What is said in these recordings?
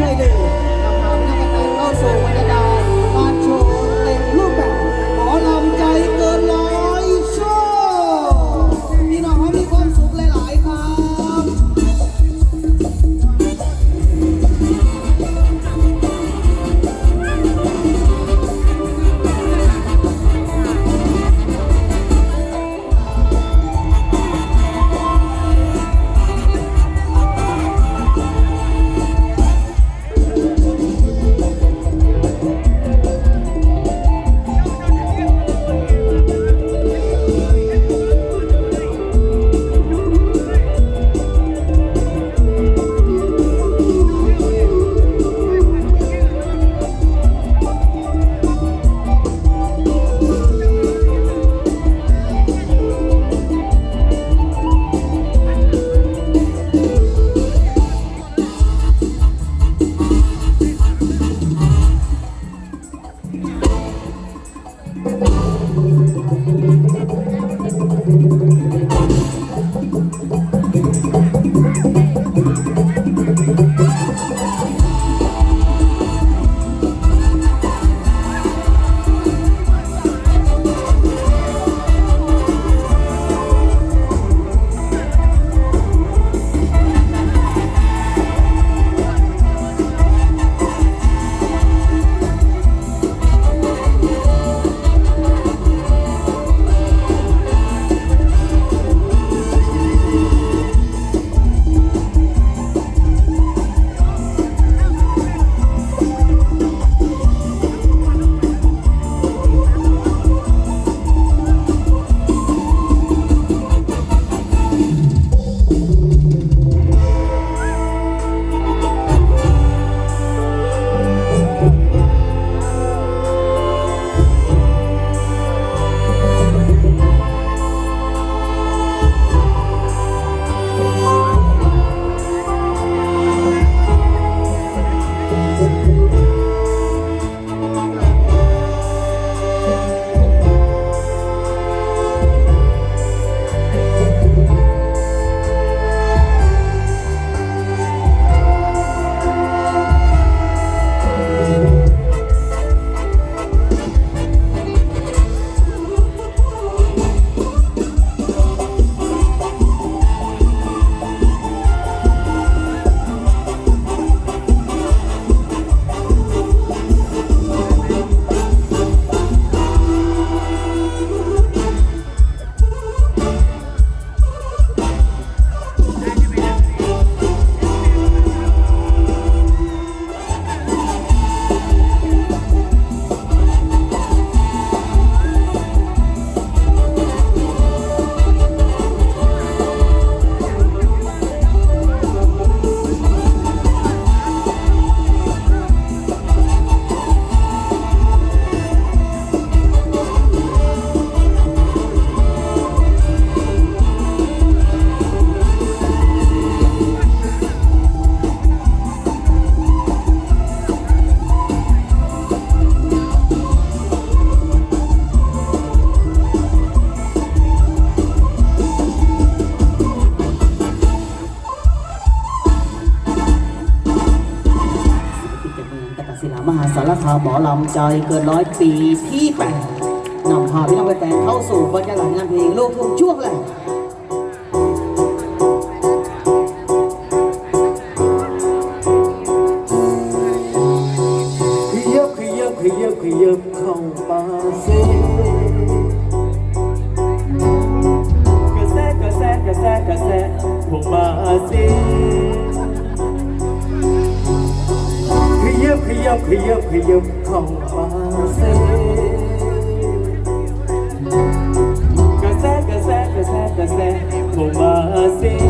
네, 네. าหมอลำจเกินร้อยปีที่แปดนำพาพี่น้องไปแฟนเข้าสู่บรรยากาศงานเพลงโลูกทุ่งช่วงแรก ยับขยับเข้ามาเสกระแสกระแสกระแสกระแสเข้ามาเส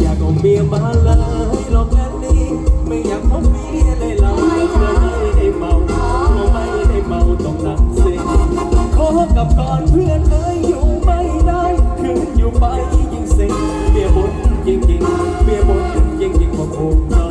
อยากเอาเมียมาเลยหรอแค่นี้ไม่อยากพบเมียเลยเราไม่ได้เมาเรไม่ได้เมาต้องนั่งเซ็งขอกับก่อนเพื่อนเอ้ยอยู่ไม่ได้คืนอยู่ไปยิ่งเซ็งเมียบ่นยิ่งยิ่งเมียบ่นยิ่งยิ่งบอกว่เผม